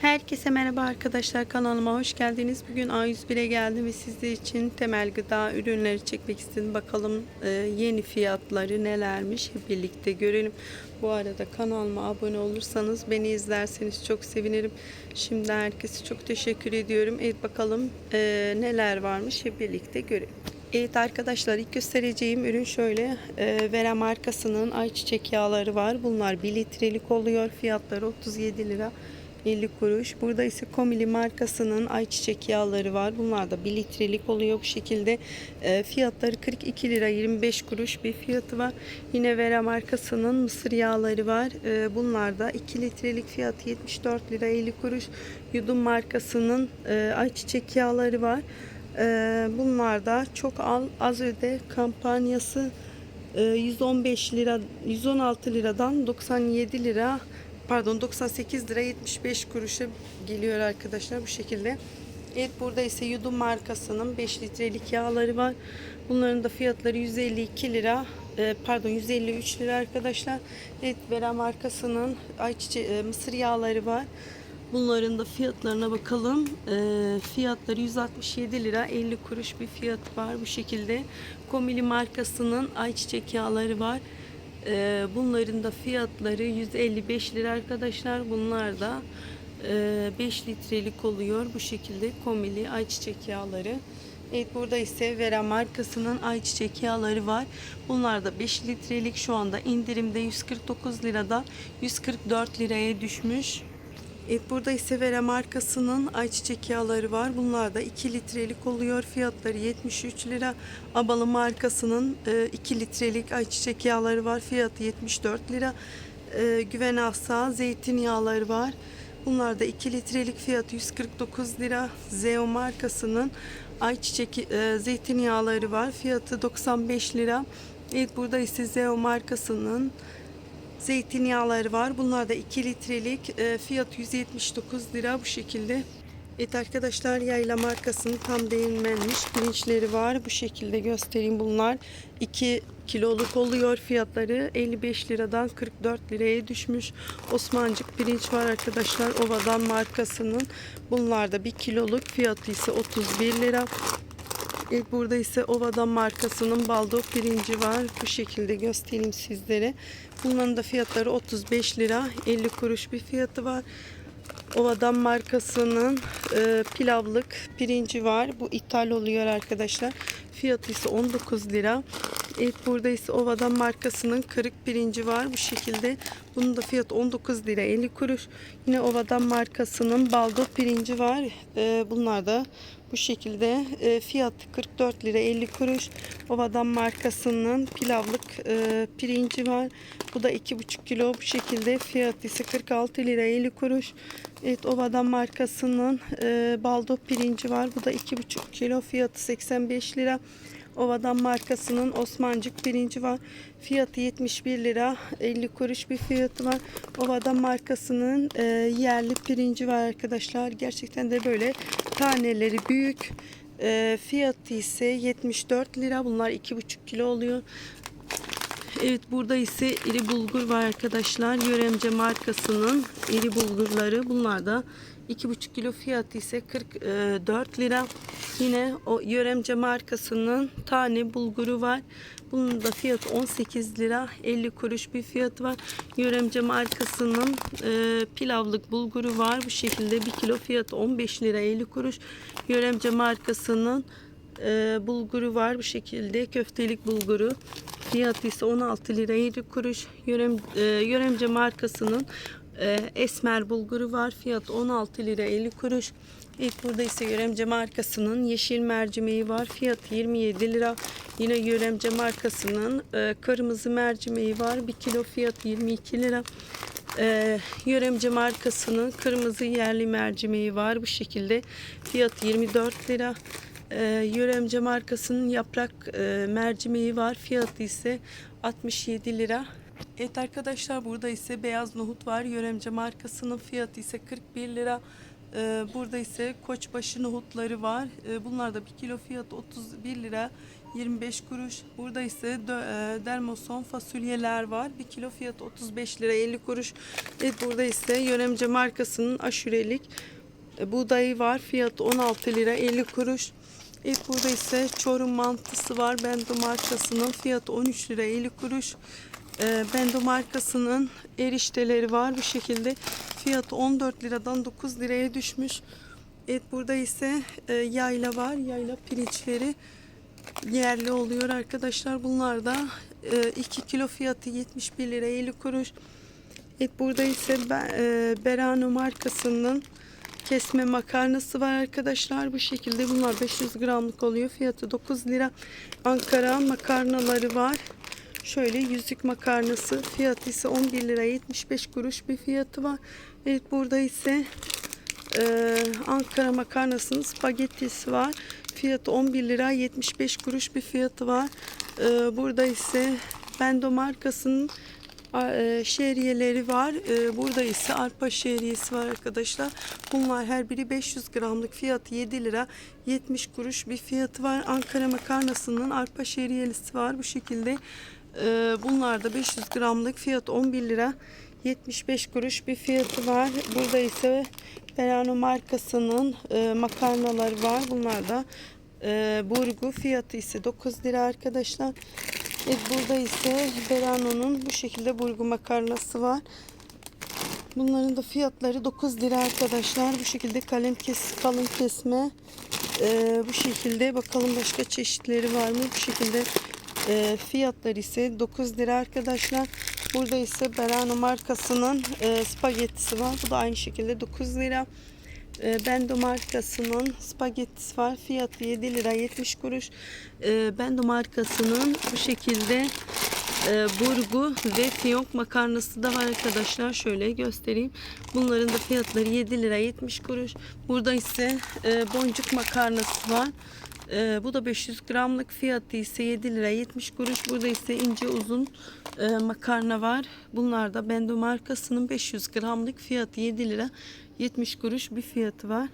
Herkese merhaba arkadaşlar kanalıma hoş geldiniz. Bugün A101'e geldim ve sizler için temel gıda ürünleri çekmek istedim. Bakalım e, yeni fiyatları nelermiş hep birlikte görelim. Bu arada kanalıma abone olursanız beni izlerseniz çok sevinirim. Şimdi herkese çok teşekkür ediyorum. Evet bakalım e, neler varmış hep birlikte görelim. Evet arkadaşlar ilk göstereceğim ürün şöyle e, Vera markasının ayçiçek yağları var. Bunlar 1 litrelik oluyor. Fiyatları 37 lira. 50 kuruş. Burada ise Komili markasının ayçiçek yağları var. Bunlar da 1 litrelik oluyor bu şekilde. E, fiyatları 42 lira 25 kuruş bir fiyatı var. Yine Vera markasının mısır yağları var. E, bunlar da 2 litrelik fiyatı 74 lira 50 kuruş. Yudum markasının e, ayçiçek yağları var. E, bunlar da çok al, az öde kampanyası e, 115 lira 116 liradan 97 lira pardon 98 lira 75 kuruşa geliyor arkadaşlar bu şekilde. Evet burada ise Yudum markasının 5 litrelik yağları var. Bunların da fiyatları 152 lira e, pardon 153 lira arkadaşlar. Evet Vera markasının ayçiçeği e, mısır yağları var. Bunların da fiyatlarına bakalım. E, fiyatları 167 lira 50 kuruş bir fiyat var bu şekilde. Komili markasının ayçiçek yağları var. Ee, bunların da fiyatları 155 lira arkadaşlar. Bunlar da e, 5 litrelik oluyor. Bu şekilde komili ayçiçek yağları. Evet burada ise Vera markasının ayçiçek yağları var. Bunlar da 5 litrelik şu anda indirimde 149 lirada 144 liraya düşmüş. Evet burada ise Vera markasının ayçiçek yağları var. Bunlar da 2 litrelik oluyor. Fiyatları 73 lira. Abalı markasının e, 2 litrelik ayçiçek yağları var. Fiyatı 74 lira. E, Güven Asa zeytinyağları var. Bunlar da 2 litrelik fiyatı 149 lira. Zeo markasının ayçiçek e, zeytinyağları var. Fiyatı 95 lira. Evet burada ise Zeo markasının zeytinyağları var. Bunlar da 2 litrelik. E, fiyat 179 lira bu şekilde. Evet arkadaşlar yayla markasının tam değinmenmiş pirinçleri var. Bu şekilde göstereyim bunlar. 2 kiloluk oluyor fiyatları 55 liradan 44 liraya düşmüş. Osmancık pirinç var arkadaşlar Ovadan markasının. Bunlar da 1 kiloluk fiyatı ise 31 lira. Evet, burada ise Ovadan markasının baldo pirinci var. Bu şekilde göstereyim sizlere. Bunların da fiyatları 35 lira. 50 kuruş bir fiyatı var. Ovadan markasının e, pilavlık pirinci var. Bu ithal oluyor arkadaşlar. Fiyatı ise 19 lira. Evet burada ise Ovadan markasının kırık pirinci var. Bu şekilde. Bunun da fiyatı 19 lira 50 kuruş. Yine Ovadan markasının baldo pirinci var. E, bunlar da bu şekilde e, fiyatı 44 lira 50 kuruş. Ovadan markasının pilavlık e, pirinci var. Bu da 2,5 kilo bu şekilde. Fiyatı ise 46 lira 50 kuruş. Evet Ovadan markasının e, baldo pirinci var. Bu da 2,5 kilo. Fiyatı 85 lira. Ovadan markasının Osmancık pirinci var. Fiyatı 71 lira 50 kuruş bir fiyatı var. Ovadan markasının e, yerli pirinci var arkadaşlar. Gerçekten de böyle taneleri büyük. E, fiyatı ise 74 lira. Bunlar 2,5 kilo oluyor. Evet burada ise iri bulgur var arkadaşlar. Yöremce markasının iri bulgurları. Bunlar da 2,5 kilo fiyatı ise 44 lira. Yine o Yöremce markasının tane bulguru var. Bunun da fiyatı 18 lira 50 kuruş bir fiyatı var. Yöremce markasının e, pilavlık bulguru var. Bu şekilde 1 kilo fiyatı 15 lira 50 kuruş. Yöremce markasının e, bulguru var bu şekilde köftelik bulguru fiyatı ise 16 lira 7 kuruş Yörem, e, Yöremce markasının e, esmer bulguru var. Fiyatı 16 lira 50 kuruş. İlk burada ise Yöremce markasının yeşil mercimeği var. Fiyatı 27 lira. Yine Yöremce markasının e, kırmızı mercimeği var. 1 kilo fiyatı 22 lira. E, Yöremce markasının kırmızı yerli mercimeği var. Bu şekilde fiyat 24 lira. E, Yöremce markasının yaprak e, mercimeği var. Fiyatı ise 67 lira. Evet arkadaşlar burada ise beyaz nohut var. Yöremce markasının fiyatı ise 41 lira. Ee, burada ise koçbaşı nohutları var. Ee, bunlar da 1 kilo fiyatı 31 lira 25 kuruş. Burada ise e, dermoson fasulyeler var. 1 kilo fiyatı 35 lira 50 kuruş. Evet burada ise Yöremce markasının aşurelik e, buğdayı var. Fiyatı 16 lira 50 kuruş. Evet burada ise Çorum mantısı var. Bendo markasının fiyatı 13 lira 50 kuruş. E, Bendo markasının erişteleri var bu şekilde. Fiyatı 14 liradan 9 liraya düşmüş. Evet burada ise e, yayla var. Yayla pirinçleri yerli oluyor arkadaşlar. Bunlar da 2 kilo fiyatı 71 lira 50 kuruş. Evet burada ise e, Berano markasının kesme makarnası var arkadaşlar. Bu şekilde bunlar 500 gramlık oluyor. Fiyatı 9 lira. Ankara makarnaları var. Şöyle yüzük makarnası fiyatı ise 11 lira 75 kuruş bir fiyatı var. Evet burada ise ee, Ankara makarnasının spagettisi var. Fiyatı 11 lira 75 kuruş bir fiyatı var. Ee, burada ise Bendo markasının e, şehriyeleri var. Ee, burada ise arpa şehriyesi var arkadaşlar. Bunlar her biri 500 gramlık fiyatı 7 lira 70 kuruş bir fiyatı var. Ankara makarnasının arpa şehriyelisi var bu şekilde. Ee, bunlar da 500 gramlık fiyatı 11 lira 75 kuruş bir fiyatı var. Burada ise Berano markasının e, makarnaları var. Bunlar da e, burgu fiyatı ise 9 lira arkadaşlar. Evet, burada ise Berano'nun bu şekilde burgu makarnası var. Bunların da fiyatları 9 lira arkadaşlar. Bu şekilde kalem kes, kalın kesme. e, bu şekilde bakalım başka çeşitleri var mı? Bu şekilde e, fiyatları ise 9 lira arkadaşlar. Burada ise Berano markasının e, spagettisi var. Bu da aynı şekilde 9 lira. E, Bendo markasının spagettisi var. Fiyatı 7 lira 70 kuruş. E, Bendo markasının bu şekilde e, burgu ve fiyonk makarnası da var arkadaşlar. Şöyle göstereyim. Bunların da fiyatları 7 lira 70 kuruş. Burada ise e, boncuk makarnası var. E, bu da 500 gramlık fiyatı ise 7 lira 70 kuruş. Burada ise ince uzun e, makarna var. Bunlar da Bendo markasının 500 gramlık fiyatı 7 lira 70 kuruş bir fiyatı var.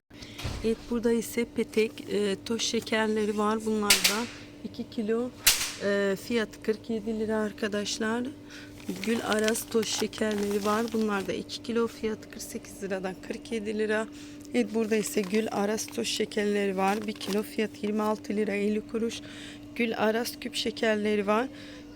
Evet burada ise petek e, toz şekerleri var. Bunlar da 2 kilo e, fiyatı 47 lira arkadaşlar. Gül Aras toz şekerleri var. Bunlar da 2 kilo fiyatı 48 liradan 47 lira. Evet burada ise Gül Aras toz şekerleri var. 1 kilo fiyatı 26 lira 50 kuruş. Gül Aras küp şekerleri var.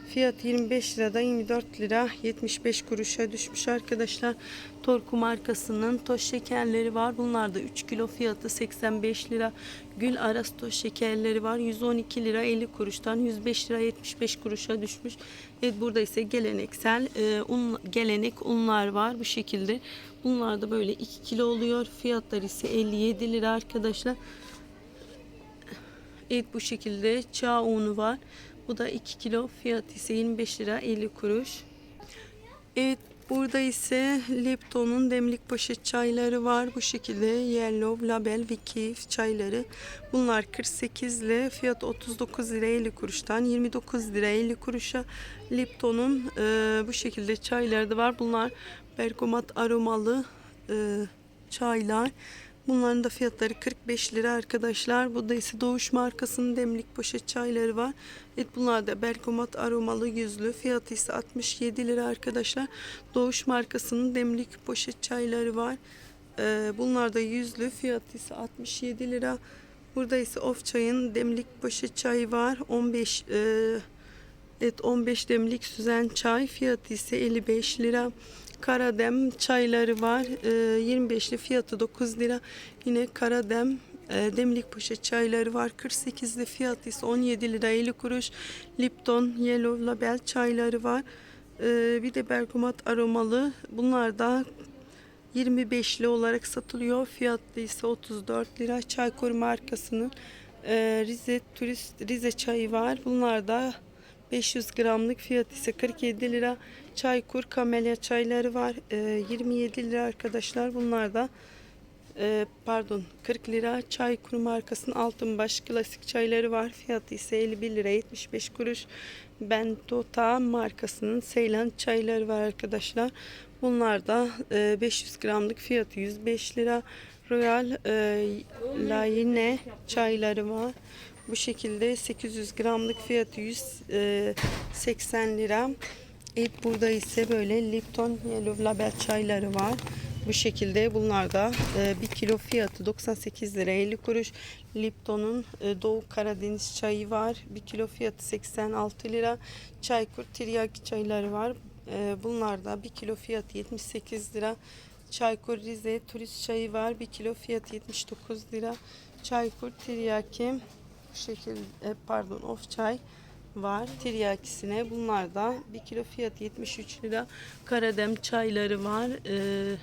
Fiyat 25 liradan 24 lira 75 kuruşa düşmüş arkadaşlar. Torku markasının toz şekerleri var. Bunlar da 3 kilo fiyatı 85 lira. Gül Aras toz şekerleri var. 112 lira 50 kuruştan 105 lira 75 kuruşa düşmüş. Evet burada ise geleneksel e, un, gelenek unlar var bu şekilde. Bunlar da böyle 2 kilo oluyor. Fiyatları ise 57 lira arkadaşlar. Evet bu şekilde çağ unu var. Bu da 2 kilo fiyatı ise 25 lira 50 kuruş. Evet burada ise Lipton'un demlik poşet çayları var. Bu şekilde Yellow, Label ve çayları. Bunlar 48 ile fiyat 39 lira 50 kuruştan 29 lira 50 kuruşa Lipton'un e, bu şekilde çayları da var. Bunlar bergamot aromalı e, çaylar. Bunların da fiyatları 45 lira arkadaşlar. Bu da ise Doğuş markasının demlik poşet çayları var. Evet bunlar da bergamot aromalı yüzlü. Fiyatı ise 67 lira arkadaşlar. Doğuş markasının demlik poşet çayları var. Ee, bunlar da yüzlü. Fiyatı ise 67 lira. Burada ise Of çayın demlik poşet çayı var. 15 e, Evet 15 demlik süzen çay fiyatı ise 55 lira. Karadem çayları var. Ee, 25'li fiyatı 9 lira. Yine Karadem e, demlik poşet çayları var. 48'li fiyatı ise 17 lira 50 kuruş. Lipton Yellow Label çayları var. Ee, bir de bergamot aromalı. Bunlar da 25'li olarak satılıyor. Fiyatı ise 34 lira. Çaykur markasının e, Rize turist Rize çayı var. Bunlar da 500 gramlık fiyat ise 47 lira. Çaykur kamelya çayları var. E, 27 lira arkadaşlar. Bunlar da e, pardon 40 lira. Çaykur markasının Altınbaş klasik çayları var. Fiyatı ise 51 lira 75 kuruş. Bentota markasının Seylan çayları var arkadaşlar. Bunlar da e, 500 gramlık fiyatı 105 lira. Royal e, Layine çayları var. Bu şekilde 800 gramlık fiyatı 180 lira. Evet burada ise böyle Lipton Yellow Label çayları var. Bu şekilde bunlar da 1 kilo fiyatı 98 lira 50 kuruş. Lipton'un e, Doğu Karadeniz çayı var. 1 kilo fiyatı 86 lira. Çaykur Tiryaki çayları var. E, bunlar da 1 kilo fiyatı 78 lira. Çaykur Rize turist çayı var. 1 kilo fiyatı 79 lira. Çaykur Tiryaki şekilde pardon of çay var. Tiryakisine bunlar da 1 kilo fiyatı 73 lira. Karadem çayları var. Ee,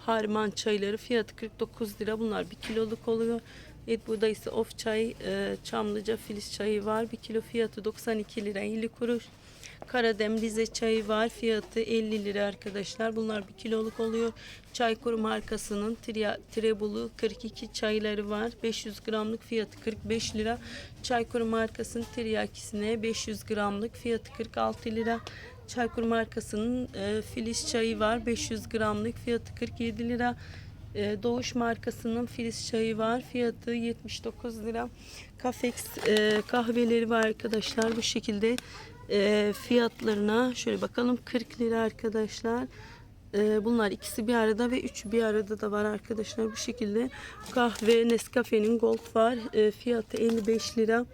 harman çayları fiyatı 49 lira. Bunlar 1 kiloluk oluyor. Evet burada ise of çay, e, Çamlıca filiz çayı var. 1 kilo fiyatı 92 lira 50 kuruş. Karadem Rize çayı var. Fiyatı 50 lira arkadaşlar. Bunlar 1 kiloluk oluyor. Çaykur markasının Trebulu 42 çayları var. 500 gramlık fiyatı 45 lira. Çaykur markasının Tiryakisine 500 gramlık fiyatı 46 lira. Çaykur markasının e, Filiz çayı var. 500 gramlık fiyatı 47 lira. E, Doğuş markasının Filiz çayı var. Fiyatı 79 lira. Kafex e, kahveleri var arkadaşlar. Bu şekilde e, fiyatlarına şöyle bakalım 40 lira arkadaşlar. E, bunlar ikisi bir arada ve üçü bir arada da var arkadaşlar. Bu şekilde kahve Nescafe'nin Gold var. E, fiyatı 55 lira.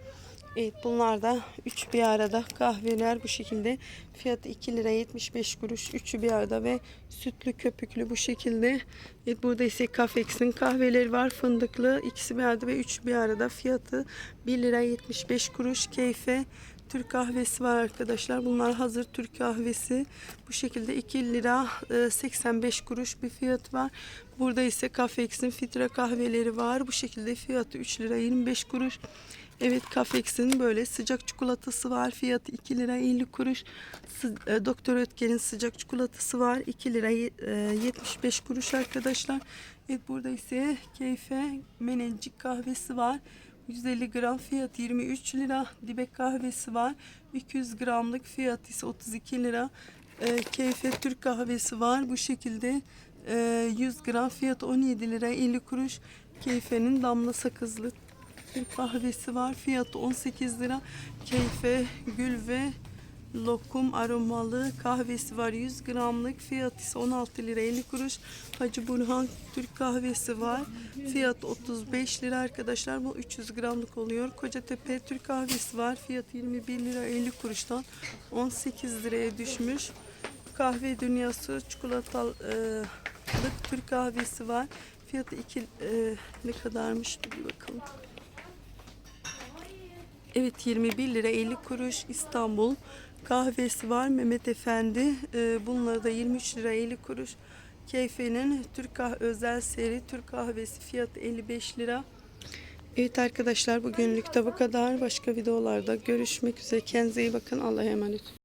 Evet bunlar da 3 bir arada kahveler bu şekilde fiyatı 2 lira 75 kuruş üçü bir arada ve sütlü köpüklü bu şekilde evet, burada ise Cafex'in kahveleri var fındıklı ikisi bir arada ve üçü bir arada fiyatı 1 lira 75 kuruş keyfe Türk kahvesi var arkadaşlar. Bunlar hazır Türk kahvesi. Bu şekilde 2 lira e, 85 kuruş bir fiyat var. Burada ise Cafex'in filtre kahveleri var. Bu şekilde fiyatı 3 lira 25 kuruş. Evet Cafex'in böyle sıcak çikolatası var. Fiyatı 2 lira 50 kuruş. E, Doktor Ötker'in sıcak çikolatası var. 2 lira ye- e, 75 kuruş arkadaşlar. Evet burada ise Keyfe Menencik kahvesi var. 150 gram fiyat 23 lira. Dibek kahvesi var. 200 gramlık fiyat ise 32 lira. E, Keyfe Türk kahvesi var. Bu şekilde e, 100 gram fiyat 17 lira 50 kuruş. Keyfe'nin damla sakızlı Türk kahvesi var. Fiyatı 18 lira. Keyfe gül ve lokum aromalı kahvesi var. 100 gramlık. Fiyat ise 16 lira 50 kuruş. Hacı Burhan Türk kahvesi var. Fiyat 35 lira arkadaşlar. Bu 300 gramlık oluyor. Kocatepe Türk kahvesi var. Fiyat 21 lira 50 kuruştan 18 liraya düşmüş. Kahve dünyası çikolatalı Türk kahvesi var. Fiyatı 2 ne kadarmış? Bir bakalım. Evet 21 lira 50 kuruş İstanbul kahvesi var Mehmet Efendi. Ee, bunları da 23 lira 50 kuruş. Keyfe'nin Türk kah özel seri Türk kahvesi fiyatı 55 lira. Evet arkadaşlar bugünlük de bu kadar. Başka videolarda görüşmek üzere. Kendinize iyi bakın. Allah'a emanet.